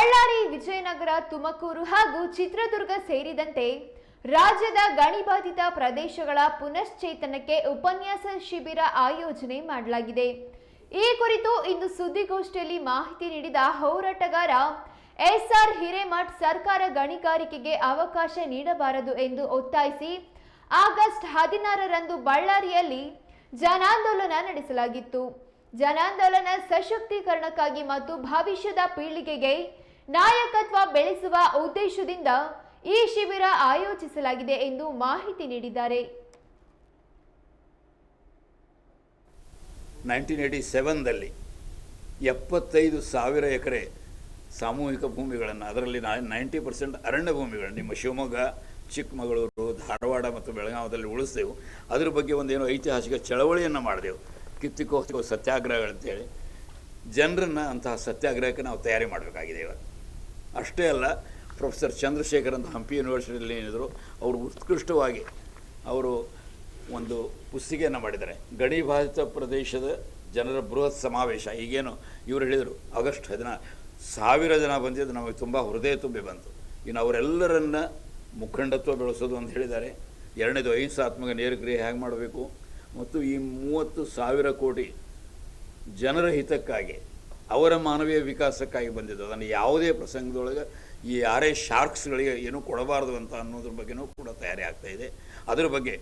ಬಳ್ಳಾರಿ, ವಿಜಯನಗರ, ತುಮಕೂರು ಹಾಗೂ ಚಿತ್ರದುರ್ಗ ಸೇರಿದಂತೆ ರಾಜ್ಯದ ಗಣಿಬಾಧಿತ ಪ್ರದೇಶಗಳ ಪುನಶ್ಚೇತನಕ್ಕೆ ಉಪನ್ಯಾಸ ಶಿಬಿರ ಆಯೋಜನೆ ಮಾಡಲಾಗಿದೆ. ಈ ಕುರಿತು ಇಂದು ಸುದ್ದಿಗೋಷ್ಠಿಯಲ್ಲಿ ಮಾಹಿತಿ ನೀಡಿದ ಹೋರಾಟಗಾರ ಎಸ್ಆರ್ ಹಿರೇಮಠ್ ಸರ್ಕಾರ ಗಣಿಗಾರಿಕೆಗೆ ಅವಕಾಶ ನೀಡಬಾರದು ಎಂದು ಒತ್ತಾಯಿಸಿ, ಆಗಸ್ಟ್ ಹದಿನಾರರಂದು ಬಳ್ಳಾರಿಯಲ್ಲಿ ಜನಾಂದೋಲನ ನಡೆಸಲಾಗಿತ್ತು. ಜನಾಂದೋಲನ ಸಶಕ್ತೀಕರಣಕ್ಕಾಗಿ ಮತ್ತು ಭವಿಷ್ಯದ ಪೀಳಿಗೆಗೆ ನಾಯಕತ್ವ ಬೆಳೆಸುವ ಉದ್ದೇಶದಿಂದ ಈ ಶಿಬಿರ ಆಯೋಜಿಸಲಾಗಿದೆ ಎಂದು ಮಾಹಿತಿ ನೀಡಿದ್ದಾರೆ. ನೈನ್ಟೀನ್ ಏಯ್ಟಿ ಸೆವೆನ್ದಲ್ಲಿ ಎಪ್ಪತ್ತೈದು ಸಾವಿರ ಎಕರೆ ಸಾಮೂಹಿಕ ಭೂಮಿಗಳನ್ನು, ಅದರಲ್ಲಿ ನೈಂಟಿ ಪರ್ಸೆಂಟ್ ಅರಣ್ಯ ಭೂಮಿಗಳನ್ನು ನಿಮ್ಮ ಶಿವಮೊಗ್ಗ, ಚಿಕ್ಕಮಗಳೂರು, ಧಾರವಾಡ ಮತ್ತು ಬೆಳಗಾವದಲ್ಲಿ ಉಳಿಸ್ತೇವೆ ಅದ್ರ ಬಗ್ಗೆ ಒಂದೇನೋ ಐತಿಹಾಸಿಕ ಚಳವಳಿಯನ್ನು ಮಾಡಿದೆವು. ಕಿತ್ತಿಕೋ ಸತ್ಯಾಗ್ರಹಗಳಂತೇಳಿ. ಜನರನ್ನು ಅಂತಹ ಸತ್ಯಾಗ್ರಹಕ್ಕೆ ನಾವು ತಯಾರಿ ಮಾಡಬೇಕಾಗಿದೆ ಇವತ್ತು ಅಷ್ಟೇ ಅಲ್ಲ, ಪ್ರೊಫೆಸರ್ ಚಂದ್ರಶೇಖರ್ ಅಂತ ಹಂಪಿ ಯೂನಿವರ್ಸಿಟಿಯಲ್ಲಿ ಏನಿದ್ರು, ಅವರು ಉತ್ಕೃಷ್ಟವಾಗಿ ಅವರು ಒಂದು ಪುಸ್ತಿಕೆಯನ್ನು ಮಾಡಿದ್ದಾರೆ. ಗಡಿ ಬಾಧಿತ ಪ್ರದೇಶದ ಜನರ ಬೃಹತ್ ಸಮಾವೇಶ. ಈಗೇನು ಇವರು ಹೇಳಿದರು, ಆಗಸ್ಟ್ ಹದಿನಾರು ಸಾವಿರ ಜನ ಬಂದಿದ್ದು ನಮಗೆ ತುಂಬ ಹೃದಯ ತುಂಬಿ ಬಂತು. ಇನ್ನು ಅವರೆಲ್ಲರನ್ನ ಮುಖಂಡತ್ವ ಬೆಳೆಸೋದು ಅಂತ ಹೇಳಿದ್ದಾರೆ. ಎರಡನೇದು ಅಹಿಂಸಾತ್ಮಕ ನೇರ ಕ್ರಿಯೆ ಹೇಗೆ ಮಾಡಬೇಕು? ಮತ್ತು ಈ ಮೂವತ್ತು ಸಾವಿರ ಕೋಟಿ ಜನರ ಹಿತಕ್ಕಾಗಿ ಅವರ ಮಾನವೀಯ ವಿಕಾಸಕ್ಕಾಗಿ ಬಂದಿದ್ದು. ಅದನ್ನು ಯಾವುದೇ ಪ್ರಸಂಗದೊಳಗೆ ಈ ಯಾರೇ ಶಾರ್ಕ್ಸ್ಗಳಿಗೆ ಏನೂ ಕೊಡಬಾರ್ದು ಅಂತ ಅನ್ನೋದ್ರ ಬಗ್ಗೆನೂ ಕೂಡ ತಯಾರಿ ಆಗ್ತಾ ಇದೆ. ಅದರ ಬಗ್ಗೆ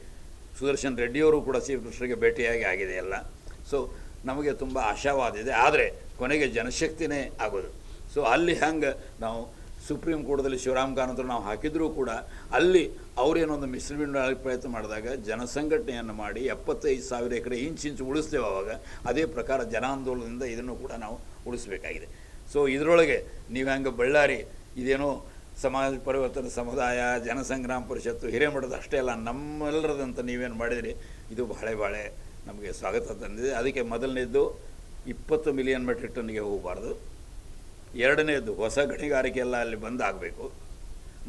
ಸುದರ್ಶನ್ ರೆಡ್ಡಿಯವರು ಕೂಡ ಸಿ ಮಿನಿಸ್ಟರ್ಗೆ ಭೇಟಿಯಾಗಿ ಆಗಿದೆ ಎಲ್ಲ. ಸೊ, ನಮಗೆ ತುಂಬ ಆಶಾವಾದ ಇದೆ. ಆದರೆ ಕೊನೆಗೆ ಜನಶಕ್ತಿನೇ ಆಗೋದು. ಸೊ, ಅಲ್ಲಿ ಹಂಗೆ ನಾವು ಸುಪ್ರೀಂ ಕೋರ್ಟ್ದಲ್ಲಿ ಶಿವರಾಮ್ ಕಾರಂತರು ನಾವು ಹಾಕಿದರೂ ಕೂಡ ಅಲ್ಲಿ ಅವರೇನೊಂದು ಮಿಶ್ರಬಿಂಡು ಪ್ರಯತ್ನ ಮಾಡಿದಾಗ ಜನಸಂಘಟನೆಯನ್ನು ಮಾಡಿ ಎಪ್ಪತ್ತೈದು ಸಾವಿರ ಎಕರೆ ಇಂಚಿಂಚು ಉಳಿಸ್ತೇವೆ ಅವಾಗ, ಅದೇ ಪ್ರಕಾರ ಜನಾಂದೋಲನದಿಂದ ಇದನ್ನು ಕೂಡ ನಾವು ಉಳಿಸಬೇಕಾಗಿದೆ. ಸೊ ಇದರೊಳಗೆ ನೀವು ಹೆಂಗೆ ಬಳ್ಳಾರಿ, ಇದೇನೋ ಸಮಾಜ ಪರಿವರ್ತನೆ ಸಮುದಾಯ, ಜನಸಂಗ್ರಾಮ ಪರಿಷತ್ತು ಹಿರೇಮಠದ ಅಷ್ಟೇ ಅಲ್ಲ, ನಮ್ಮೆಲ್ಲರದಂತ ನೀವೇನು ಮಾಡಿದಿರಿ? ಇದು ಬಹಳ ಬಹಳ ನಮಗೆ ಸ್ವಾಗತ ತಂದಿದೆ. ಅದಕ್ಕೆ ಮೊದಲನೇದ್ದು ಇಪ್ಪತ್ತು ಮಿಲಿಯನ್ ಮೆಟ್ರಿಕ್ ಟನ್ಗೆ ಹೋಗಬಾರ್ದು. ಎರಡನೇದು ಹೊಸ ಗಣಿಗಾರಿಕೆ ಎಲ್ಲ ಅಲ್ಲಿ ಬಂದಾಗಬೇಕು.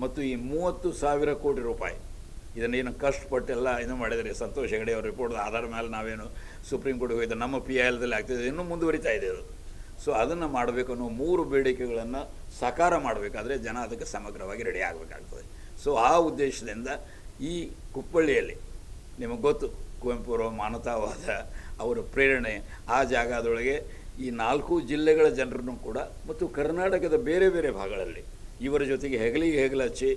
ಮತ್ತು ಈ ಮೂವತ್ತು ಸಾವಿರ ಕೋಟಿ ರೂಪಾಯಿ ಇದನ್ನೇನು ಕಷ್ಟಪಟ್ಟೆಲ್ಲ ಇದು ಮಾಡಿದರೆ ಸಂತೋಷ್ ಹೆಗಡೆ ಅವ್ರ ರಿಪೋರ್ಟ್ ಆಧಾರ ಮೇಲೆ ನಾವೇನು ಸುಪ್ರೀಂ ಕೋರ್ಟ್ಗೆ ಹೋಗಿದ್ದು, ನಮ್ಮ ಪಿ ಐ ಎಲ್ದಲ್ಲಿ ಆಗ್ತಿದೆ, ಇನ್ನೂ ಮುಂದುವರಿತಾ ಇದೆ ಅದು ಸೊ ಅದನ್ನು ಮಾಡಬೇಕು ಅನ್ನೋ ಮೂರು ಬೇಡಿಕೆಗಳನ್ನು ಸಾಕಾರ ಮಾಡಬೇಕಾದ್ರೆ ಜನ ಅದಕ್ಕೆ ಸಮಗ್ರವಾಗಿ ರೆಡಿ ಆಗಬೇಕಾಗ್ತದೆ. ಸೊ ಆ ಉದ್ದೇಶದಿಂದ ಈ ಕುಪ್ಪಳ್ಳಿಯಲ್ಲಿ ನಿಮಗೆ ಗೊತ್ತು ಕುವೆಂಪುರ ಮಾನತಾವಾದ ಅವರ ಪ್ರೇರಣೆ ಆ ಜಾಗದೊಳಗೆ ಈ ನಾಲ್ಕು ಜಿಲ್ಲೆಗಳ ಜನರನ್ನು ಕೂಡ ಮತ್ತು ಕರ್ನಾಟಕದ ಬೇರೆ ಬೇರೆ ಭಾಗಗಳಲ್ಲಿ ಇವರ ಜೊತೆಗೆ ಹೆಗಲಿಗೆ ಹೆಗಲಚ್ಚಿ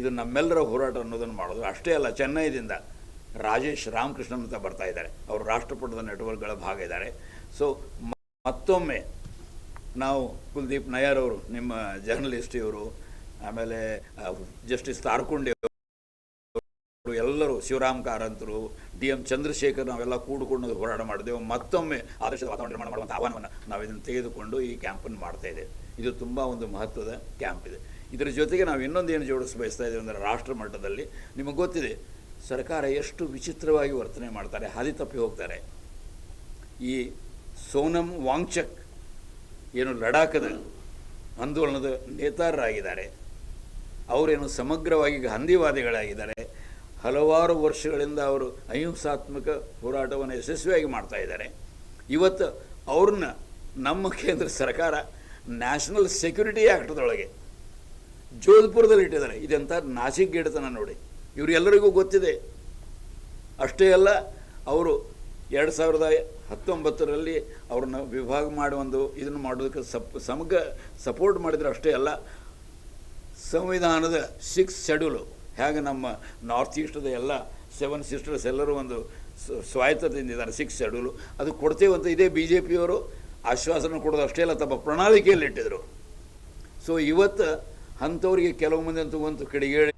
ಇದು ನಮ್ಮೆಲ್ಲರ ಹೋರಾಟ ಅನ್ನೋದನ್ನು ಮಾಡೋದು. ಅಷ್ಟೇ ಅಲ್ಲ, ಚೆನ್ನೈದಿಂದ ರಾಜೇಶ್ ರಾಮಕೃಷ್ಣನ್ ಅಂತ ಬರ್ತಾ ಇದ್ದಾರೆ. ಅವರು ರಾಷ್ಟ್ರಪಟದ ನೆಟ್ವರ್ಕ್ಗಳ ಭಾಗ ಇದ್ದಾರೆ. ಸೊ ಮತ್ತೊಮ್ಮೆ ನಾವು ಕುಲ್ದೀಪ್ ನಯ್ಯರ್ ಅವರು ನಿಮ್ಮ ಜರ್ನಲಿಸ್ಟ್ ಇವರು ಆಮೇಲೆ ಜಸ್ಟಿಸ್ ತಾರ್ಕುಂಡಿ ಶಿವರಾಮ್ ಕಾರಂತರು, ಡಿ ಎಂ ಚಂದ್ರಶೇಖರ್ ನಾವೆಲ್ಲ ಕೂಡಿಕೊಂಡು ಹೋರಾಟ ಮಾಡಿದೆವು ಮತ್ತೊಮ್ಮೆ ಆದರ್ಶದ ವಾತಾವರಣ ನಿರ್ಮಾಣ ಮಾಡುವಂಥ ಆಹ್ವಾನವನ್ನು ನಾವು ಇದನ್ನು ತೆಗೆದುಕೊಂಡು ಈ ಕ್ಯಾಂಪನ್ನು ಮಾಡ್ತಾ ಇದ್ದೇವೆ ಇದು ತುಂಬ ಒಂದು ಮಹತ್ವದ ಕ್ಯಾಂಪ್ ಇದೆ. ಇದರ ಜೊತೆಗೆ ನಾವು ಇನ್ನೊಂದು ಏನು ಜೋಡಿಸಿ ಬಯಸ್ತಾ ಇದ್ದೇವೆ ಅಂದರೆ ರಾಷ್ಟ್ರ ಮಟ್ಟದಲ್ಲಿ. ನಿಮಗೆ ಗೊತ್ತಿದೆ, ಸರ್ಕಾರ ಎಷ್ಟು ವಿಚಿತ್ರವಾಗಿ ವರ್ತನೆ ಮಾಡ್ತಾರೆ, ಹಾದಿ ತಪ್ಪಿ ಹೋಗ್ತಾರೆ. ಈ ಸೋನಂ ವಾಂಗ್ಚಕ್ ಏನು ಲಡಾಖದ ಆಂದೋಲನದ ನೇತಾರರಾಗಿದ್ದಾರೆ. ಅವರೇನು ಸಮಗ್ರವಾಗಿ ಗಾಂಧಿವಾದಿಗಳಾಗಿದ್ದಾರೆ. ಹಲವಾರು ವರ್ಷಗಳಿಂದ ಅವರು ಅಹಿಂಸಾತ್ಮಕ ಹೋರಾಟವನ್ನು ಯಶಸ್ವಿಯಾಗಿ ಮಾಡ್ತಾ ಇದ್ದಾರೆ. ಇವತ್ತು ಅವ್ರನ್ನ ನಮ್ಮ ಕೇಂದ್ರ ಸರ್ಕಾರ ನ್ಯಾಷನಲ್ ಸೆಕ್ಯೂರಿಟಿ ಆ್ಯಕ್ಟ್ದೊಳಗೆ ಜೋಧ್ಪುರದಲ್ಲಿ ಇಟ್ಟಿದ್ದಾರೆ. ಇದೆಂಥ ನಾಸಿಕ್ ಗಿಡತನ ನೋಡಿ. ಇವರೆಲ್ಲರಿಗೂ ಗೊತ್ತಿದೆ. ಅಷ್ಟೇ ಅಲ್ಲ, ಅವರು ಎರಡು ಸಾವಿರದ ಹತ್ತೊಂಬತ್ತರಲ್ಲಿ ಅವ್ರನ್ನ ವಿಭಾಗ ಮಾಡಿ ಒಂದು ಇದನ್ನು ಮಾಡೋದಕ್ಕೆ ಸಪ್, ಸಮಗ್ರ ಸಪೋರ್ಟ್ ಮಾಡಿದರೆ. ಅಷ್ಟೇ ಅಲ್ಲ, ಸಂವಿಧಾನದ ಸಿಕ್ಸ್ ಶೆಡ್ಯೂಲು ಹೇಗೆ ನಮ್ಮ ನಾರ್ತ್ ಈಸ್ಟದ ಎಲ್ಲ ಸೆವೆನ್ ಸಿಸ್ಟರ್ಸ್ ಎಲ್ಲರೂ ಒಂದು ಸ್ವಾಯತ್ತದಿಂದ ಇದ್ದಾರೆ, ಸಿಕ್ಸ್ ಶೆಡ್ಯೂಲು. ಅದು ಕೊಡ್ತೇವೆ ಅಂತ ಇದೇ ಬಿ ಜೆ ಪಿಯವರು ಆಶ್ವಾಸನೆ ಕೊಡೋದು ಅಷ್ಟೇ ಅಲ್ಲ, ತಮ್ಮ ಪ್ರಣಾಳಿಕೆಯಲ್ಲಿ ಇಟ್ಟಿದ್ರು ಸೊ ಇವತ್ತು ಅಂಥವ್ರಿಗೆ ಕೆಲವು ಮಂದಿ ಅಂತೂ ಒಂದು ಕಿಡಿಗೇಡಿ